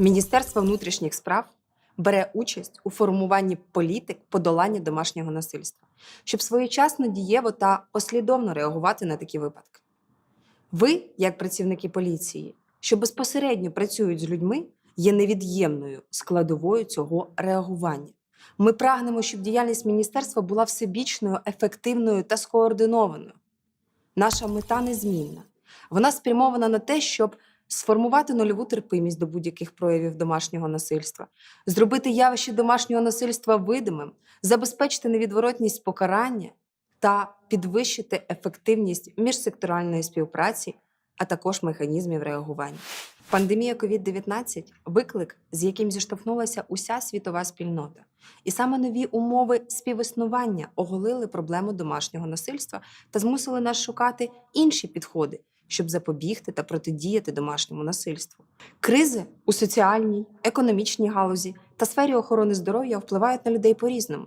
Міністерство внутрішніх справ бере участь у формуванні політик подолання домашнього насильства, щоб своєчасно дієво та послідовно реагувати на такі випадки. Ви, як працівники поліції, що безпосередньо працюють з людьми, є невід'ємною складовою цього реагування. Ми прагнемо, щоб діяльність міністерства була всебічною, ефективною та скоординованою. Наша мета незмінна. Вона спрямована на те, щоб сформувати нульову терпимість до будь-яких проявів домашнього насильства, зробити явище домашнього насильства видимим, забезпечити невідворотність покарання та підвищити ефективність міжсекторальної співпраці, а також механізмів реагування. Пандемія COVID-19 – виклик, з яким зіштовхнулася уся світова спільнота. І саме нові умови співіснування оголили проблему домашнього насильства та змусили нас шукати інші підходи, щоб запобігти та протидіяти домашньому насильству. Кризи у соціальній, економічній галузі та сфері охорони здоров'я впливають на людей по-різному.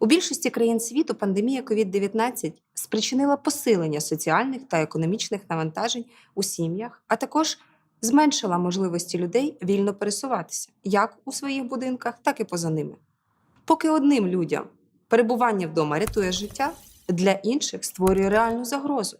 У більшості країн світу пандемія COVID-19 спричинила посилення соціальних та економічних навантажень у сім'ях, а також зменшила можливості людей вільно пересуватися як у своїх будинках, так і поза ними. Поки одним людям перебування вдома рятує життя, для інших створює реальну загрозу.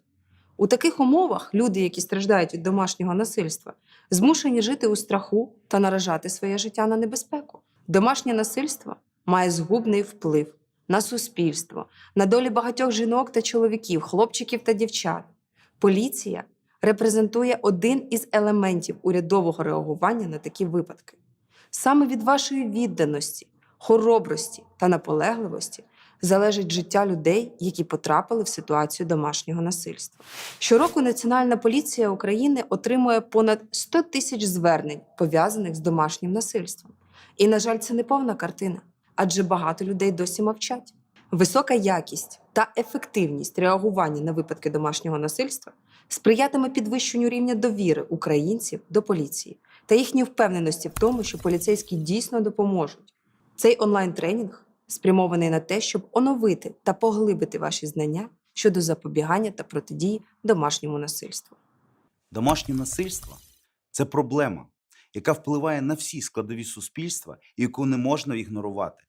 У таких умовах люди, які страждають від домашнього насильства, змушені жити у страху та наражати своє життя на небезпеку. Домашнє насильство має згубний вплив на суспільство, на долі багатьох жінок та чоловіків, хлопчиків та дівчат. Поліція репрезентує один із елементів урядового реагування на такі випадки. Саме від вашої відданості, хоробрості та наполегливості залежить життя людей, які потрапили в ситуацію домашнього насильства. Щороку Національна поліція України отримує понад 100 тисяч звернень, пов'язаних з домашнім насильством. І, на жаль, це не повна картина, адже багато людей досі мовчать. Висока якість та ефективність реагування на випадки домашнього насильства сприятиме підвищенню рівня довіри українців до поліції та їхньої впевненості в тому, що поліцейські дійсно допоможуть. Цей онлайн-тренінг спрямований на те, щоб оновити та поглибити ваші знання щодо запобігання та протидії домашньому насильству. Домашнє насильство це проблема, яка впливає на всі складові суспільства яку не можна ігнорувати.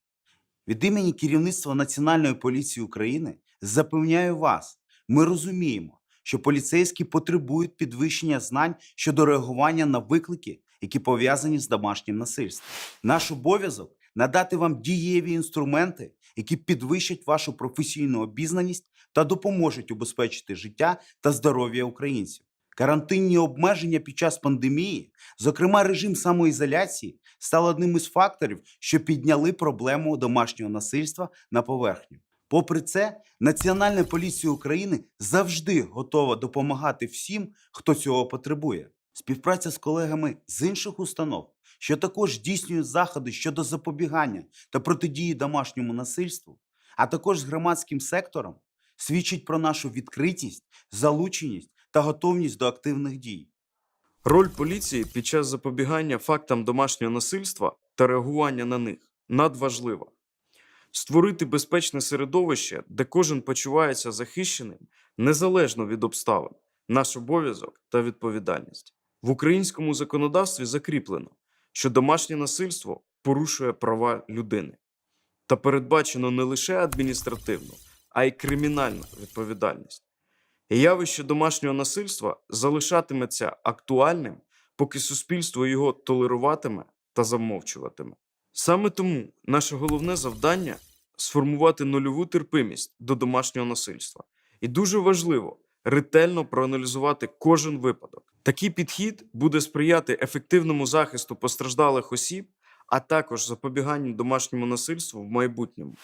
Від імені керівництва Національної поліції України запевняю вас, ми розуміємо, що поліцейські потребують підвищення знань щодо реагування на виклики, які пов'язані з домашнім насильством. Наш обов'язок надати вам дієві інструменти, які підвищать вашу професійну обізнаність та допоможуть убезпечити життя та здоров'я українців. Карантинні обмеження під час пандемії, зокрема режим самоізоляції, стали одним із факторів, що підняли проблему домашнього насильства на поверхню. Попри це, Національна поліція України завжди готова допомагати всім, хто цього потребує. Співпраця з колегами з інших установ, що також здійснюють заходи щодо запобігання та протидії домашньому насильству, а також з громадським сектором, свідчить про нашу відкритість, залученість та готовність до активних дій. Роль поліції під час запобігання фактам домашнього насильства та реагування на них надважлива. Створити безпечне середовище, де кожен почувається захищеним, незалежно від обставин, наш обов'язок та відповідальність. В українському законодавстві закріплено, що домашнє насильство порушує права людини та передбачено не лише адміністративну, а й кримінальну відповідальність. І явище домашнього насильства залишатиметься актуальним, поки суспільство його толеруватиме та замовчуватиме. Саме тому наше головне завдання сформувати нульову терпимість до домашнього насильства. І дуже важливо ретельно проаналізувати кожен випадок. Такий підхід буде сприяти ефективному захисту постраждалих осіб, а також запобіганню домашньому насильству в майбутньому.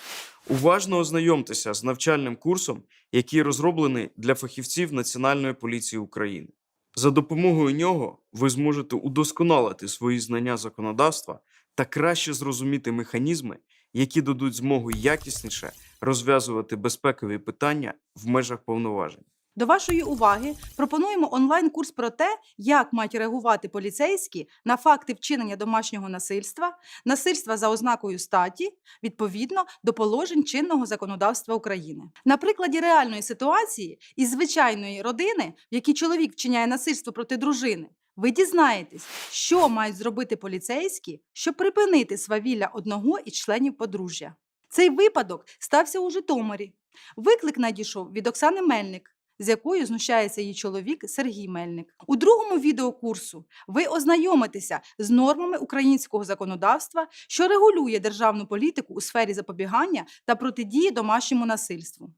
Уважно ознайомтеся з навчальним курсом, який розроблений для фахівців Національної поліції України. За допомогою нього ви зможете удосконалити свої знання законодавства та краще зрозуміти механізми, які дадуть змогу якісніше розв'язувати безпекові питання в межах повноважень. До вашої уваги пропонуємо онлайн-курс про те, як мають реагувати поліцейські на факти вчинення домашнього насильства, насильства за ознакою статі відповідно до положень чинного законодавства України. На прикладі реальної ситуації із звичайної родини, в якій чоловік вчиняє насильство проти дружини, ви дізнаєтесь, що мають зробити поліцейські, щоб припинити свавілля одного із членів подружжя. Цей випадок стався у Житомирі. Виклик надійшов від Оксани Мельник, з якою знущається її чоловік Сергій Мельник. У другому відеокурсу ви ознайомитеся з нормами українського законодавства, що регулює державну політику у сфері запобігання та протидії домашньому насильству.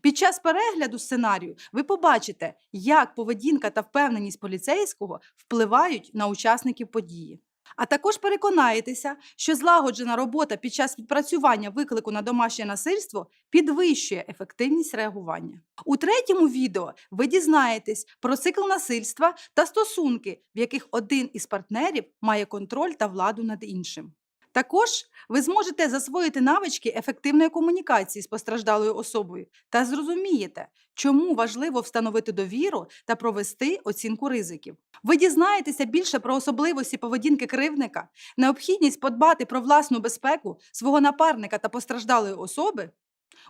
Під час перегляду сценарію ви побачите, як поведінка та впевненість поліцейського впливають на учасників події. А також переконаєтеся, що злагоджена робота під час відпрацювання виклику на домашнє насильство підвищує ефективність реагування. У третьому відео ви дізнаєтесь про цикл насильства та стосунки, в яких один із партнерів має контроль та владу над іншим. Також ви зможете засвоїти навички ефективної комунікації з постраждалою особою та зрозумієте, чому важливо встановити довіру та провести оцінку ризиків. Ви дізнаєтеся більше про особливості поведінки кривдника, необхідність подбати про власну безпеку свого напарника та постраждалої особи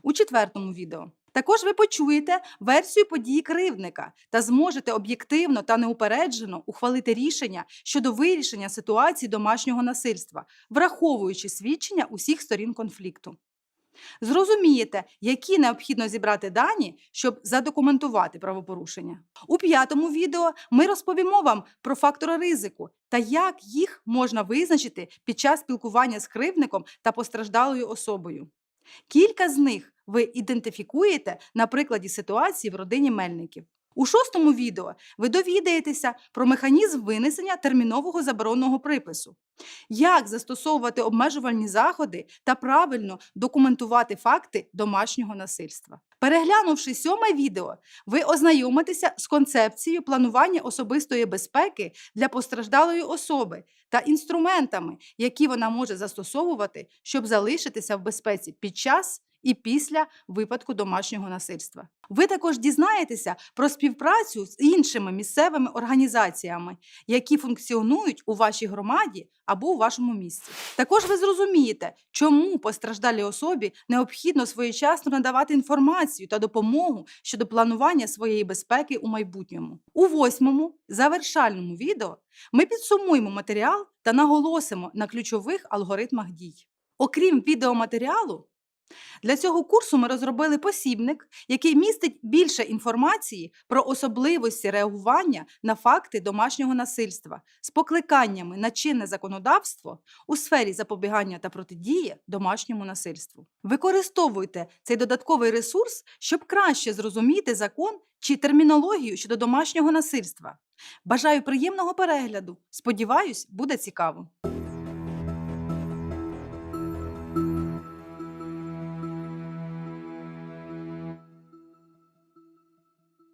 у четвертому відео. Також ви почуєте версію подій кривдника та зможете об'єктивно та неупереджено ухвалити рішення щодо вирішення ситуації домашнього насильства, враховуючи свідчення усіх сторін конфлікту. Зрозумієте, які необхідно зібрати дані, щоб задокументувати правопорушення. У п'ятому відео ми розповімо вам про фактори ризику та як їх можна визначити під час спілкування з кривдником та постраждалою особою. Кілька з них ви ідентифікуєте на прикладі ситуації в родині Мельників. У шостому відео ви довідаєтеся про механізм винесення термінового заборонного припису, як застосовувати обмежувальні заходи та правильно документувати факти домашнього насильства. Переглянувши сьоме відео, ви ознайомитеся з концепцією планування особистої безпеки для постраждалої особи та інструментами, які вона може застосовувати, щоб залишитися в безпеці під час і після випадку домашнього насильства. Ви також дізнаєтеся про співпрацю з іншими місцевими організаціями, які функціонують у вашій громаді або у вашому місті. Також ви зрозумієте, чому постраждалій особі необхідно своєчасно надавати інформацію та допомогу щодо планування своєї безпеки у майбутньому. У восьмому завершальному відео ми підсумуємо матеріал та наголосимо на ключових алгоритмах дій. Окрім відеоматеріалу, для цього курсу ми розробили посібник, який містить більше інформації про особливості реагування на факти домашнього насильства з покликаннями на чинне законодавство у сфері запобігання та протидії домашньому насильству. Використовуйте цей додатковий ресурс, щоб краще зрозуміти закон чи термінологію щодо домашнього насильства. Бажаю приємного перегляду. Сподіваюсь, буде цікаво.